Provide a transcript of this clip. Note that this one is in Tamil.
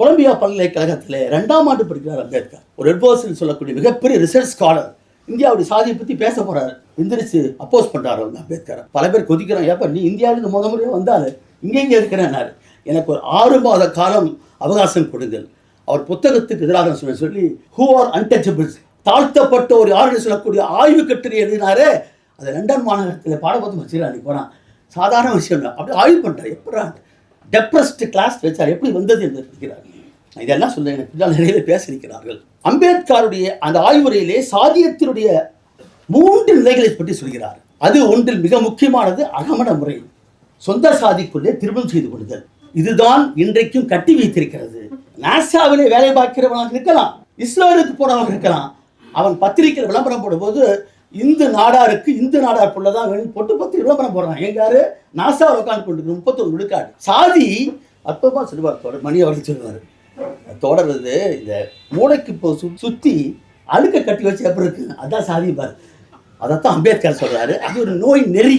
கொலம்பியா பல்கலைக்கழகத்தில் ரெண்டாம் ஆண்டு படிக்கிறார் அம்பேத்கர். ஒரு எட்வர்ஸ்னு சொல்லக்கூடிய மிகப்பெரிய ரிசர்ச் ஸ்காலர் இந்தியாவுடைய சாதியை பற்றி பேச போகிறார் எந்திரிச்சு அப்போஸ் பண்ணுறாரு அவங்க அம்பேத்கர். பல பேர் கொதிக்கிறான் ஏப்பா நீ இந்தியாவிலிருந்து முத முறையாக வந்தால்? இங்கே இங்கே இருக்கிறேன்னாரு. எனக்கு ஒரு ஆறு மாத காலம் அவகாசம் கொடுங்கள். அவர் புத்தகத்துக்கு எதிராக சொல்லி சொல்லி ஹூ ஆர் அன்டச்சபிள்ஸ் தாழ்த்தப்பட்ட ஒரு யாருன்னு சொல்லக்கூடிய ஆய்வு கட்டுரை எழுதினாரே. அது லண்டன் மாநகரத்தில் பாடபத்தம் வச்சுக்கிறார் அன்னைக்கு போனான் சாதாரண விஷயம் தான் அப்படி ஆய்வு பண்ணுறேன் எப்படா டெப்ரஸ்டு கிளாஸ் வச்சார் எப்படி வந்தது என்று இருக்கிறார் இதெல்லாம் சொல்ல எனக்கு பின்னால் நிறைய பேச இருக்கிறார்கள் அம்பேத்கருடைய அந்த ஆய்வுரையிலே சாதியத்தினுடைய மூன்று நிலைகளை பற்றி சொல்கிறார். அது ஒன்றில் மிக முக்கியமானது அகமண முறை. சொந்த சாதிக்குள்ளே திருமணம் செய்து கொள்ளுதல். இதுதான் இன்றைக்கும் கட்டி வைத்திருக்கிறது. நாசாவிலே வேலை பார்க்கிறவனாக இருக்கலாம் இஸ்ரேலுக்கு போனவனாக இருக்கலாம். அவன் பத்திரிகையில் விளம்பரம் போடும்போது இந்து நாடாருக்கு இந்து நாடார் புள்ள தான் வேணும் பொட்டு பத்து விளம்பரம் போடுறான் எங்காரு நாசா உட்காந்து கொண்டு முப்பத்தொரு விழுக்காடு. சாதி அற்புதமாக சொல்லுவார் தொடர் மணி அவர்கள் சொல்லுவார். தொடர்றது இந்த மூளைக்கு இப்போ சு சுற்றி அழுக்க கட்டி வச்சு எப்படி இருக்கு? அதான் சாதி பார் அதைத்தான் அம்பேத்கர் சொல்கிறாரு அது ஒரு நோய் நெறி.